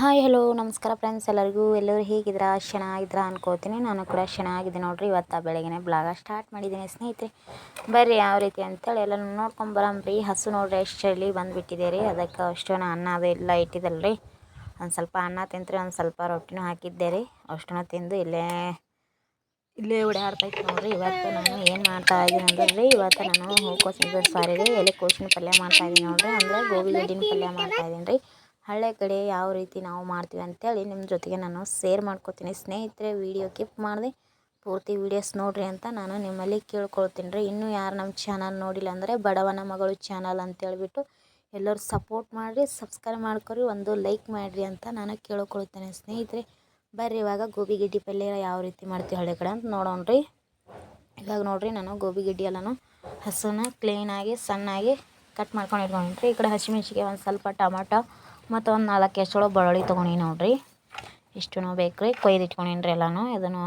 Hi hello ನಮಸ್ಕಾರ friends ಎಲ್ಲರಿಗೂ, ಎಲ್ಲರೂ ಹೇಗಿದ್ದೀರಾ? ಚೆನ್ನಾಗಿದ್ದೀರಾ ಅನ್ಕೋತೀನಿ. ನಾನು ಕೂಡ ಚೆನ್ನಾಗಿದ್ದೆ ನೋಡ್ರಿ. ಇವತ್ತು ಬೆಳಗ್ಗೆ ಬ್ಲಾಗ ಸ್ಟಾರ್ಟ್ ಮಾಡಿದ್ದೀನಿ. ಸ್ನೇಹಿತರೆ, ಬರ್ರಿ ಯಾವ ರೀತಿ ಅಂತೇಳಿ ಎಲ್ಲ ನೋಡ್ಕೊಂಬರಂಬ್ರಿ ಹಸು ನೋಡ್ರಿ, ಎಷ್ಟು ಚಳಿ ಬಂದುಬಿಟ್ಟಿದೆ ರೀ. ಅದಕ್ಕೆ ಅಷ್ಟು ಅನ್ನ ಅದು ಎಲ್ಲ ರೀ ಒಂದು ಸ್ವಲ್ಪ ಅನ್ನ ತಿಂತ್ರಿ, ಒಂದು ಸ್ವಲ್ಪ ರೊಟ್ಟಿನೂ ಹಾಕಿದ್ದೆ ರೀ. ಅಷ್ಟೂ ತಿಂದು ಇಲ್ಲೇ ಇಲ್ಲೇ ಓಡಾಡ್ತೈತೆ ನೋಡ್ರಿ. ಇವತ್ತು ನಾನು ಏನು ಮಾಡ್ತಾ ಇದ್ದೀನಿ ಅಂದ್ರೆ ಇವತ್ತು ನಾನು ಹೂಕೋಸಿನ ಸಾರಿ ರೀ ಎಲೆ ಕೋಸಿನ ಪಲ್ಯ ಮಾಡ್ತಾ ಇದ್ದೀನಿ ನೋಡ್ರಿ. ಅಂದರೆ ಗೋಬಿ ಗಡ್ಡಿನ ಪಲ್ಯ ಮಾಡ್ತಾ ಇದ್ದೀನಿ ರೀ. ಹಳ್ಳೆ ಕಡೆ ಯಾವ ರೀತಿ ನಾವು ಮಾಡ್ತೀವಿ ಅಂತೇಳಿ ನಿಮ್ಮ ಜೊತೆಗೆ ನಾನು ಸೇರ್ ಮಾಡ್ಕೋತೀನಿ. ಸ್ನೇಹಿತರೆ ವೀಡಿಯೋ ಕಿಪ್ ಮಾಡಿದೆ. ಪೂರ್ತಿ ವೀಡಿಯೋಸ್ ನೋಡಿರಿ ಅಂತ ನಾನು ನಿಮ್ಮಲ್ಲಿ ಕೇಳ್ಕೊಳ್ತೀನಿ ರೀ. ಇನ್ನೂ ಯಾರು ನಮ್ಮ ಚಾನಲ್ ನೋಡಿಲ್ಲ ಅಂದರೆ ಬಡವನ ಮಗಳು ಚಾನಲ್ ಅಂತೇಳ್ಬಿಟ್ಟು ಎಲ್ಲರೂ ಸಪೋರ್ಟ್ ಮಾಡಿರಿ ಸಬ್ಸ್ಕ್ರೈಬ್ ಮಾಡ್ಕೊರಿ, ಒಂದು ಲೈಕ್ ಮಾಡಿರಿ ಅಂತ ನಾನು ಕೇಳ್ಕೊಳ್ತೇನೆ. ಸ್ನೇಹಿತರೆ, ಬರ್ರಿ ಇವಾಗ ಗೋಬಿ ಗಿಡ್ಡಿ ಪಲ್ಯ ಯಾವ ರೀತಿ ಮಾಡ್ತೀವಿ ಹಳ್ಳಿ ಕಡೆ ಅಂತ ನೋಡೋಣ ರೀ. ಇವಾಗ ನೋಡಿರಿ ನಾನು ಗೋಬಿ ಗಿಡ್ಡಿ ಎಲ್ಲನೂ ಹಸುನ ಕ್ಲೀನಾಗಿ ಸಣ್ಣಾಗಿ ಕಟ್ ಮಾಡ್ಕೊಂಡು ಇಟ್ಕೊಂಡಿನಿ ಈ ಕಡೆ ಹಸಿಮೆಣ್ಸಿಗೆ ಒಂದು ಸ್ವಲ್ಪ ಟೊಮಾಟೊ ಮತ್ತು ಒಂದು ನಾಲ್ಕು ಎಷ್ಟೊಳು ಬೆಳ್ಳುಳ್ಳಿ ತೊಗೊಂಡಿ ನೋಡಿರಿ. ಇಷ್ಟು ಬೇಕು ರೀ ಕೊಯ್ದು ಇಟ್ಕೊಂಡೀನಿ ರೀ ಎಲ್ಲನೂ. ಇದನ್ನು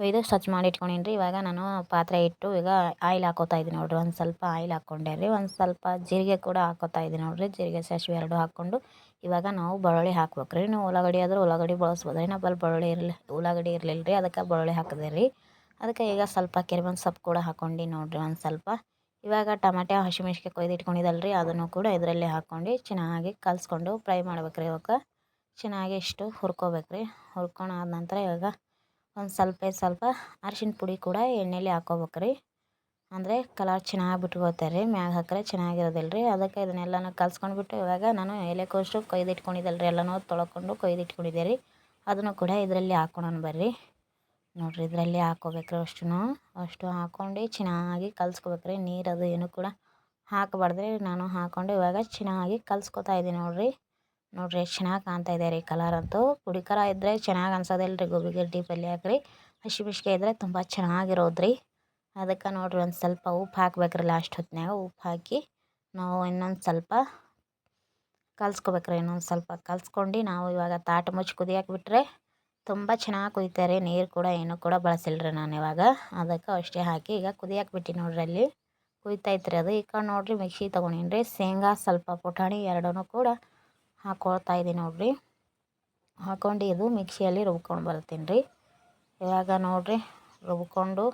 ಕೊಯ್ದು ಸ್ವಚ್ಛ ಮಾಡಿ ಇಟ್ಕೊಂಡೀನಿ ರೀ ಇವಾಗ ನಾನು ಪಾತ್ರೆ ಇಟ್ಟು ಈಗ ಆಯಿಲ್ ಹಾಕೋತಾ ಇದ್ದೀನಿ ನೋಡಿರಿ. ಒಂದು ಸ್ವಲ್ಪ ಆಯಿಲ್ ಹಾಕ್ಕೊಂಡೆ ರೀ. ಒಂದು ಸ್ವಲ್ಪ ಜೀರಿಗೆ ಕೂಡ ಹಾಕೋತಾ ಇದ್ದೀನಿ ನೋಡಿರಿ. ಜೀರಿಗೆ ಸಾಸಿವೆ ಎರಡು ಹಾಕ್ಕೊಂಡು ಇವಾಗ ನಾವು ಬೆಳ್ಳುಳ್ಳಿ ಹಾಕ್ಬೇಕು ರೀ ನೀವು ಉಳ್ಳಾಗಡ್ಡಿ ಆದ್ರೆ ಉಳ್ಳಾಗಡ್ಡಿ ಬಳಸ್ಬೋದು. ರೀ ನಾವು ಬೆಳ್ಳುಳ್ಳಿ ಇರಲಿ, ಉಳ್ಳಾಗಡ್ಡಿ ಇರಲಿಲ್ಲ ರೀ ಅದಕ್ಕೆ ಬೆಳ್ಳುಳ್ಳಿ ಹಾಕಿದೆ ರೀ. ಅದಕ್ಕೆ ಈಗ ಸ್ವಲ್ಪ ಕೆರಿಬೇವಿನ ಸೊಪ್ಪು ಕೂಡ ಹಾಕ್ಕೊಂಡು ನೋಡಿರಿ. ಒಂದು ಸ್ವಲ್ಪ ಇವಾಗ ಟಮಾಟೆ ಹಸಿಮೆಣ್ಸಿಕಾಯಿ ಕೊಯ್ದು ಇಟ್ಕೊಂಡಿದ್ದಲ್ಲ ಅದನ್ನು ಕೂಡ ಇದರಲ್ಲಿ ಹಾಕ್ಕೊಂಡು ಚೆನ್ನಾಗಿ ಕಲಿಸ್ಕೊಂಡು ಫ್ರೈ ಮಾಡ್ಬೇಕು ರೀ ಇವಾಗ. ಚೆನ್ನಾಗಿ ಇಷ್ಟು ಹುರ್ಕೋಬೇಕು ರೀ ಹುರ್ಕೊಂಡಾದ ನಂತರ ಇವಾಗ ಒಂದು ಸ್ವಲ್ಪ ಸ್ವಲ್ಪ ಅರಿಶಿನ ಪುಡಿ ಕೂಡ ಎಣ್ಣೆಲಿ ಹಾಕ್ಕೋಬೇಕ್ರಿ ಅಂದರೆ ಕಲರ್ ಚೆನ್ನಾಗಿ ಬಿಟ್ಕೋತಾರೆ ರೀ ಮ್ಯಾಗ ಹಾಕ್ರೆ ಚೆನ್ನಾಗಿರೋದಿಲ್ಲ ರೀ ಅದಕ್ಕೆ ಇದನ್ನೆಲ್ಲನೂ ಕಲ್ಸ್ಕೊಂಡ್ಬಿಟ್ಟು ಇವಾಗ ನಾನು ಎಲೆಕೋಸು ಕೊಯ್ದು ಇಟ್ಕೊಂಡಿದ್ದಲ್ಲ ಎಲ್ಲನೂ ತೊಳ್ಕೊಂಡು ಕೊಯ್ದು ಇಟ್ಕೊಂಡಿದ್ದೆ ರೀ ಅದನ್ನು ಕೂಡ ಇದರಲ್ಲಿ ಹಾಕ್ಕೊಳೋಣ ಬರ್ರಿ. ನೋಡಿರಿ ಇದರಲ್ಲಿ ಹಾಕ್ಕೋಬೇಕ್ರಿ ಅಷ್ಟು ಅಷ್ಟು ಹಾಕ್ಕೊಂಡು ಚೆನ್ನಾಗಿ ಕಲಿಸ್ಕೋಬೇಕ್ರಿ. ನೀರು ಅದು ಏನು ಕೂಡ ಹಾಕಬಾರ್ದ್ರಿ. ನಾನು ಹಾಕ್ಕೊಂಡು ಇವಾಗ ಚೆನ್ನಾಗಿ ಕಲ್ಸ್ಕೊತಾ ಇದ್ದೀನಿ ನೋಡಿರಿ. ನೋಡಿರಿ ಎಷ್ಟು ಚೆನ್ನಾಗಿ ಕಾಣ್ತಾ ಇದೆ ರೀ ಕಲರ್ ಅಂತೂ. ಪುಡಿ ಖಾರ ಇದ್ದರೆ ಚೆನ್ನಾಗಿ ಅನ್ಸೋದಿಲ್ಲ ರೀ ಗೋಬಿ ಗಡ್ಡಿ ಪಲ್ಯ ಹಾಕ್ರಿ. ಹಸಿ ಬಿಸಿಕೆ ಇದ್ದರೆ ತುಂಬ ಚೆನ್ನಾಗಿರೋದ್ರಿ. ಅದಕ್ಕೆ ನೋಡಿರಿ ಒಂದು ಸ್ವಲ್ಪ ಉಪ್ಪು ಹಾಕ್ಬೇಕ್ರಿ ಲಾಸ್ಟ್ ಹೊತ್ತಿನಾಗ ಉಪ್ಪು ಹಾಕಿ ನಾವು ಇನ್ನೊಂದು ಸ್ವಲ್ಪ ಕಲ್ಸ್ಕೊಬೇಕ್ರಿ. ಇನ್ನೊಂದು ಸ್ವಲ್ಪ ಕಲ್ಸ್ಕೊಂಡು ನಾವು ಇವಾಗ ತಾಟ ಮುಚ್ಚಿ ಕುದಿಯಕ್ಕೆ ಬಿಟ್ಟರೆ ತುಂಬ ಚೆನ್ನಾಗಿ ಕುಯ್ತಾರೆ, ನೀರು ಕೂಡ ಏನು ಕೂಡ ಬಳಸಿಲ್ಲ ನಾನು ಇವಾಗ. ಅದಕ್ಕೆ ಅಷ್ಟೇ ಹಾಕಿ ಈಗ ಕುದಿಯಕ್ಕೆ ಬಿಟ್ಟು ನೋಡ್ರಿ ಅಲ್ಲಿ ಕುಯ್ತೈತ್ರಿ ಅದು. ಈ ಕಡೆ ನೋಡಿರಿ ಮಿಕ್ಸಿ ತೊಗೊಂಡೀನಿ ರೀ ಶೇಂಗಾ ಸ್ವಲ್ಪ ಪುಟಾಣಿ ಎರಡೂ ಕೂಡ ಹಾಕ್ಕೊಳ್ತಾ ಇದ್ದೀನಿ ನೋಡ್ರಿ. ಹಾಕ್ಕೊಂಡು ಇದು ಮಿಕ್ಸಿಯಲ್ಲಿ ರುಬ್ಕೊಂಡು ಬರ್ತೀನಿ ರೀ ಇವಾಗ ನೋಡ್ರಿ ರುಬ್ಕೊಂಡು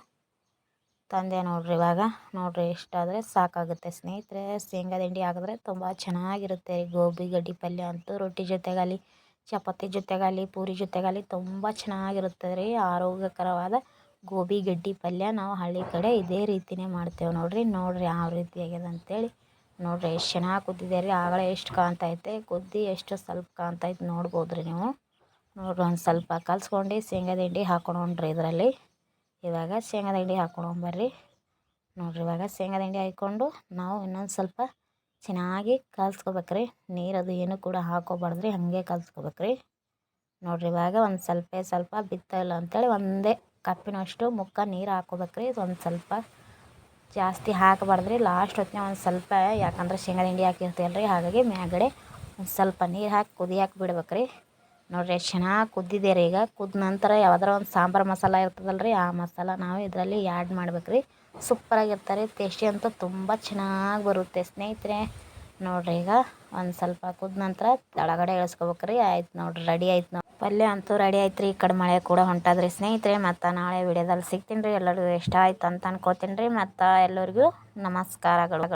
ತಂದೆ ನೋಡ್ರಿ ಇವಾಗ. ನೋಡ್ರಿ ಇಷ್ಟಾದರೆ ಸಾಕಾಗುತ್ತೆ ಸ್ನೇಹಿತರೆ. ಶೇಂಗಾ ಹಿಂಡಿ ಹಾಕಿದ್ರೆ ತುಂಬ ಚೆನ್ನಾಗಿರುತ್ತೆ. ಗೋಬಿ, ಗಡ್ಡಿ ಪಲ್ಯ ಅಂತೂ ರೊಟ್ಟಿ ಜೊತೆಗಾಗಲಿ ಚಪಾತಿ ಜೊತೆಗಾಗಲಿ, ಪೂರಿ ಜೊತೆಗಾಗಲಿ ತುಂಬ ಚೆನ್ನಾಗಿರುತ್ತೆ ರೀ. ಆರೋಗ್ಯಕರವಾದ ಗೋಬಿ, ಗಡ್ಡಿ ಪಲ್ಯ ನಾವು ಹಳ್ಳಿ ಕಡೆ ಇದೇ ರೀತಿನೇ ಮಾಡ್ತೇವೆ ನೋಡಿರಿ. ನೋಡಿರಿ ಯಾವ ರೀತಿ ಆಗ್ಯದ ಅಂತೇಳಿ. ನೋಡಿರಿ ಎಷ್ಟು ಚೆನ್ನಾಗಿ ಕುದ್ದಿದೆ ರೀ. ಆಗಳ ಎಷ್ಟು ಕಾಣ್ತೈತೆ. ಕುದ್ದಿ ಎಷ್ಟು ಸ್ವಲ್ಪ ಕಾಣ್ತೈತೆ ನೋಡ್ಬೋದು ರೀ ನೀವು. ನೋಡಿರಿ ಒಂದು ಸ್ವಲ್ಪ ಕಲ್ಸ್ಕೊಂಡು ಶೇಂಗಾದ ಹಿಂಡಿ ಹಾಕ್ಕೊಂಡ್ರಿ ಇದರಲ್ಲಿ. ಇವಾಗ ಶೇಂಗಾದ ಹಾಕೊಂಡು ಬರ್ರಿ. ನೋಡಿರಿ ಇವಾಗ ಶೇಂಗಾದ ಹಿಂಡಿ ಹಾಕ್ಕೊಂಡು ನಾವು ಇನ್ನೊಂದು ಸ್ವಲ್ಪ ಚೆನ್ನಾಗಿ ಕಲ್ಸ್ಕೊಬೇಕ್ರಿ. ನೀರು ಅದು ಏನು ಕೂಡ ಹಾಕೋಬಾರ್ದ್ರಿ, ಹಾಗೆ ಕಲ್ಸ್ಕೊಬೇಕ್ರಿ. ನೋಡಿರಿ ಇವಾಗ ಒಂದು ಸ್ವಲ್ಪ ಸ್ವಲ್ಪ ಬಿತ್ತಲ್ಲ ಅಂತೇಳಿ ಒಂದೇ ಕಪ್ಪಿನಷ್ಟು ಮುಖ ನೀರು ಹಾಕೋಬೇಕ್ರಿ. ಒಂದು ಸ್ವಲ್ಪ ಜಾಸ್ತಿ ಹಾಕಬಾರ್ದ್ರಿ. ಲಾಸ್ಟ್ ಹೊತ್ತಿನ ಒಂದು ಸ್ವಲ್ಪ, ಯಾಕಂದ್ರೆ ಶೇಂಗಾ ಹಿಂಡಿ ಹಾಕಿರ್ತೀವಲ್ಲ ರೀ ಹಾಗಾಗಿ ಮ್ಯಾಗಡೆ ಒಂದು ಸ್ವಲ್ಪ ನೀರು ಹಾಕಿ ಕುದಿಯಾಕೆ ಬಿಡ್ಬೇಕ್ರಿ. ನೋಡಿರಿ ಚೆನ್ನಾಗಿ ಕುದ್ದಿದೆ ರೀ ಈಗ. ಕುದ್ದ ನಂತರ ಯಾವ್ದಾರ ಒಂದು ಸಾಂಬಾರು ಮಸಾಲ ಇರ್ತದಲ್ಲ ರೀ ಆ ಮಸಾಲ ನಾವು ಇದರಲ್ಲಿ ಆ್ಯಡ್ ಮಾಡ್ಬೇಕ್ರಿ. ಸೂಪರಾಗಿರ್ತಾರೆ ಟೇಸ್ಟಿ ಅಂತೂ ತುಂಬ ಚೆನ್ನಾಗಿ ಬರುತ್ತೆ. ಸ್ನೇಹಿತರೆ, ನೋಡ್ರಿ ಈಗ ಒಂದು ಸ್ವಲ್ಪ ಕುದ್ದ ನಂತರ ತಳಗಡೆ ಇಳಿಸ್ಕೋಬೇಕ್ರಿ ಆಯ್ತು ನೋಡ್ರಿ ರೆಡಿ ಆಯ್ತು ನೋಡಿ ಪಲ್ಯ ಅಂತೂ ರೆಡಿ ಆಯ್ತು ಈ ಕಡೆ ಮಳೆ ಕೂಡ ಹೊಂಟಾದ್ರಿ. ಸ್ನೇಹಿತರೆ, ಮತ್ತು ನಾಳೆ ವಿಡಿಯೋದಲ್ಲಿ ಸಿಗ್ತೀನಿ ರೀ. ಎಲ್ಲರಿಗೂ ಇಷ್ಟ ಆಯ್ತು ಅಂತ ಅನ್ಕೋತೀನಿ ರೀ. ಮತ್ತು ಎಲ್ಲರಿಗೂ ನಮಸ್ಕಾರಗಳು.